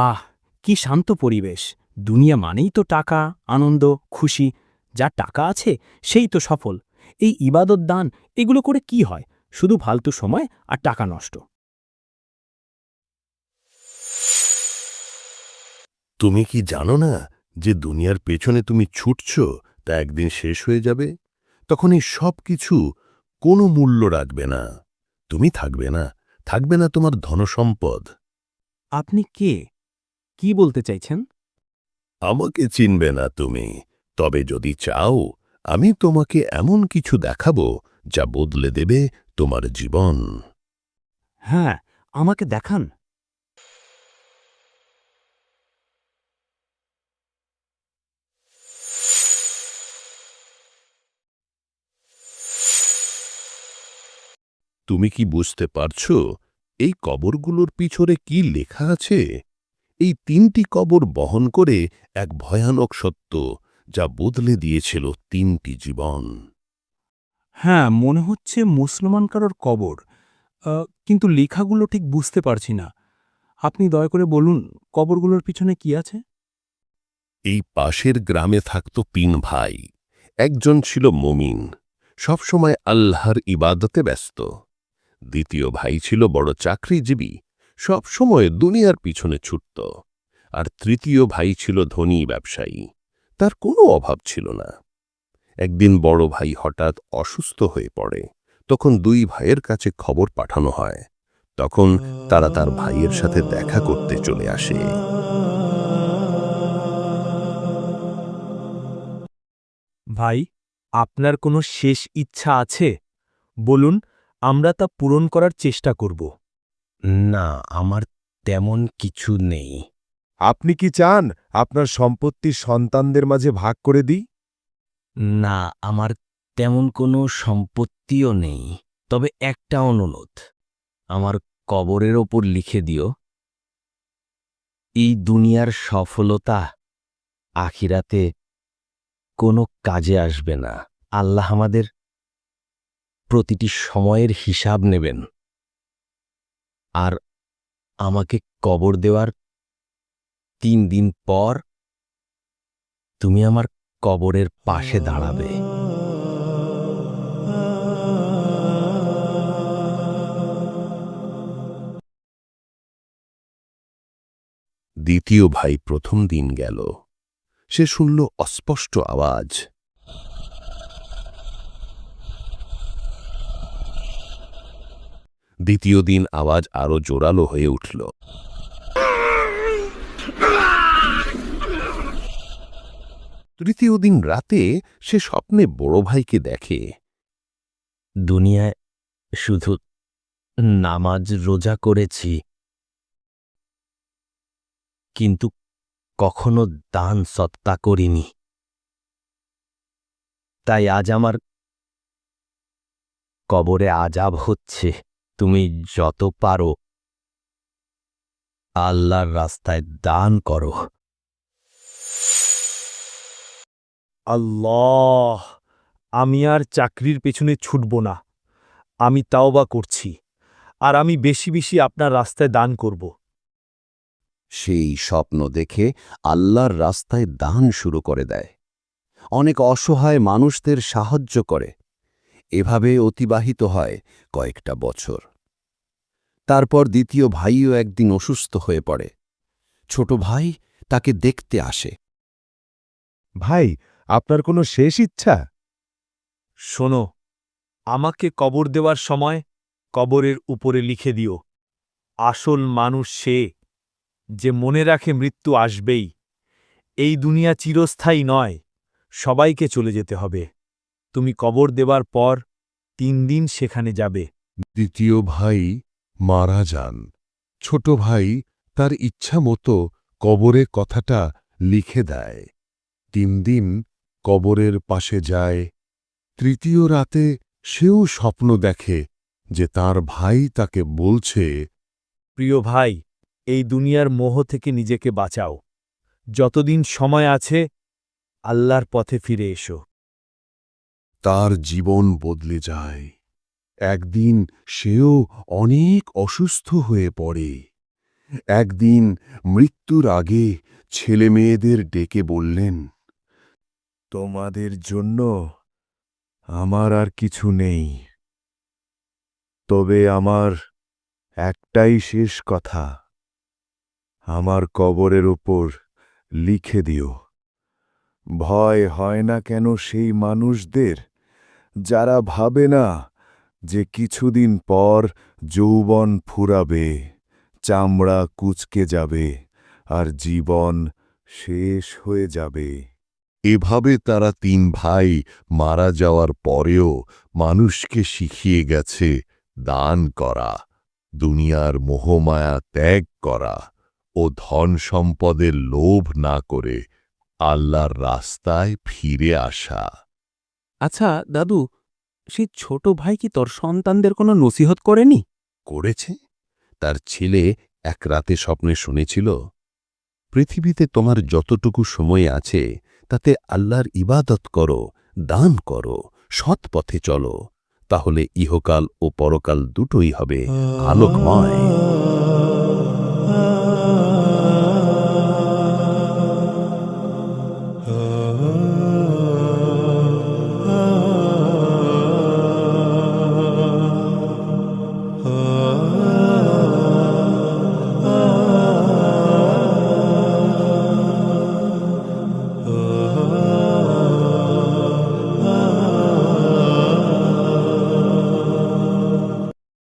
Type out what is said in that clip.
আহ কি শান্ত পরিবেশ। দুনিয়া মানেই তো টাকা আনন্দ খুশি। যার টাকা আছে সেই তো সফল। এই ইবাদত দান এগুলো করে কি হয়? শুধু ফালতু সময় আর টাকা নষ্ট। তুমি কি জানো না যে দুনিয়ার পেছনে তুমি ছুটছ তা একদিন শেষ হয়ে যাবে? তখন এই সব কিছু কোনো মূল্য রাখবে না। তুমি থাকবে না। থাকবে না তোমার ধনসম্পদ। আপনি কে? কি বলতে চাইছেন? আমাকে চিনবে না তুমি। তবে যদি চাও আমি তোমাকে এমন কিছু দেখাবো যা বদলে দেবে তোমার জীবন। হ্যাঁ আমাকে দেখান। তুমি কি বুঝতে পারছ এই কবরগুলোর পিছনে কি লেখা আছে? এই তিনটি কবর বহন করে এক ভয়ানক সত্য যা বদলে দিয়েছিল তিনটি জীবন। হ্যাঁ মনে হচ্ছে মুসলমান কারোর কবর। কিন্তু লেখাগুলো ঠিক বুঝতে পারছি না। আপনি দয়া করে বলুন কবরগুলোর পিছনে কি আছে? এই পাশের গ্রামে থাকত তিন ভাই। একজন ছিল মমিন। সবসময় আল্লাহর ইবাদতে ব্যস্ত। দ্বিতীয় ভাই ছিল বড় চাকরিজীবী। সবসময় দুনিয়ার পিছনে ছুটত। আর তৃতীয় ভাই ছিল ধনী ব্যবসায়ী। তার কোনো অভাব ছিল না। একদিন বড় ভাই হঠাৎ অসুস্থ হয়ে পড়ে। তখন দুই ভাইয়ের কাছে খবর পাঠানো হয়। তখন তারা তার ভাইয়ের সাথে দেখা করতে চলে আসে। ভাই, আপনার কোনো শেষ ইচ্ছা আছে? বলুন, আমরা তা পূরণ করার চেষ্টা করব। না আমার তেমন কিছু নেই। আপনি কি চান আপনার সম্পত্তি সন্তানদের মাঝে ভাগ করে দিই? না আমার তেমন কোনো সম্পত্তিও নেই। তবে একটা অনুরোধ আমার কবরের ওপর লিখে দিও। এই দুনিয়ার সফলতা আখিরাতে কোনো কাজে আসবে না। আল্লাহ আমাদের প্রতিটি সময়ের হিসাব নেবেন। আর আমাকে কবর দেওয়ার তিন দিন পর তুমি আমার কবরের পাশে দাঁড়াবে। দ্বিতীয় ভাই প্রথম দিন গেল। সে শুনল অস্পষ্ট আওয়াজ। দ্বিতীয় দিন আওয়াজ আরও জোরালো হয়ে উঠল। তৃতীয় দিন রাতে সে স্বপ্নে বড় ভাইকে দেখে। দুনিয়ায় শুধু নামাজ রোজা করেছি। কিন্তু কখনো দান সত্তা করিনি। তাই আজ আমার কবরে আজাব হচ্ছে। তুমি যত পারো আল্লাহর রাস্তায় দান করো। আল্লাহ আমি আর চাকরির পেছনে ছুটব না। আমি তাওবা করছি আর আমি বেশি বেশি আপনার রাস্তায় দান করব। সেই স্বপ্ন দেখে আল্লাহর রাস্তায় দান শুরু করে দেয়। অনেক অসহায় মানুষদের সাহায্য করে। এভাবে অতিবাহিত হয় কয়েকটা বছর। তারপর দ্বিতীয় ভাইও একদিন অসুস্থ হয়ে পড়ে। ছোট ভাই তাকে দেখতে আসে। ভাই আপনার কোনো শেষ ইচ্ছা? শোনো আমাকে কবর দেওয়ার সময় কবরের উপরে লিখে দিও। আসল মানুষ সে যে মনে রাখে মৃত্যু আসবেই। এই দুনিয়া চিরস্থায়ী নয় সবাইকে চলে যেতে হবে। তুমি কবর দেবার পর তিন দিন সেখানে যাবে। দ্বিতীয় ভাই মারা যান। ছোট ভাই তার ইচ্ছা মতো কবরে কথাটা লিখে দেয়। তিন দিন কবরের পাশে যায়। তৃতীয় রাতে সেও স্বপ্ন দেখে যে তার ভাই তাকে বলছে প্রিয় ভাই এই দুনিয়ার মোহ থেকে নিজেকে বাঁচাও। যতদিন সময় আছে আল্লাহর পথে ফিরে এসো। তার জীবন বদলে যায়। একদিন সেও অনেক অসুস্থ হয়ে পড়ে। একদিন মৃত্যুর আগে ছেলে মেয়েদের ডেকে বললেন, তোমাদের জন্য আমার আর কিছু নেই। তবে আমার একটাই শেষ কথা, আমার কবরের ওপর লিখে দিও। ভয় হয় না কেন সেই মানুষদের যারা ভাবে না যে কিছুদিন পর যৌবন ফুরাবে চামড়া কুচকে যাবে আর জীবন শেষ হয়ে যাবে। এভাবে তারা তিন ভাই মারা যাওয়ার পরেও মানুষকে শিখিয়ে গেছে দান করা দুনিয়ার মোহমায়া ত্যাগ করা ও ধন সম্পদের লোভ না করে আল্লাহর রাস্তায় ফিরে আসা। আচ্ছা দাদু সেই ছোট ভাই কি তোর সন্তানদের কোনো নসিহত করেনি? করেছে? তার ছেলে এক রাতে স্বপ্নে শুনেছিল পৃথিবীতে তোমার যতটুকু সময় আছে তাতে আল্লাহর ইবাদত করো দান করো সৎ পথে চলো তাহলে ইহকাল ও পরকাল দুটোই হবে আলোকময়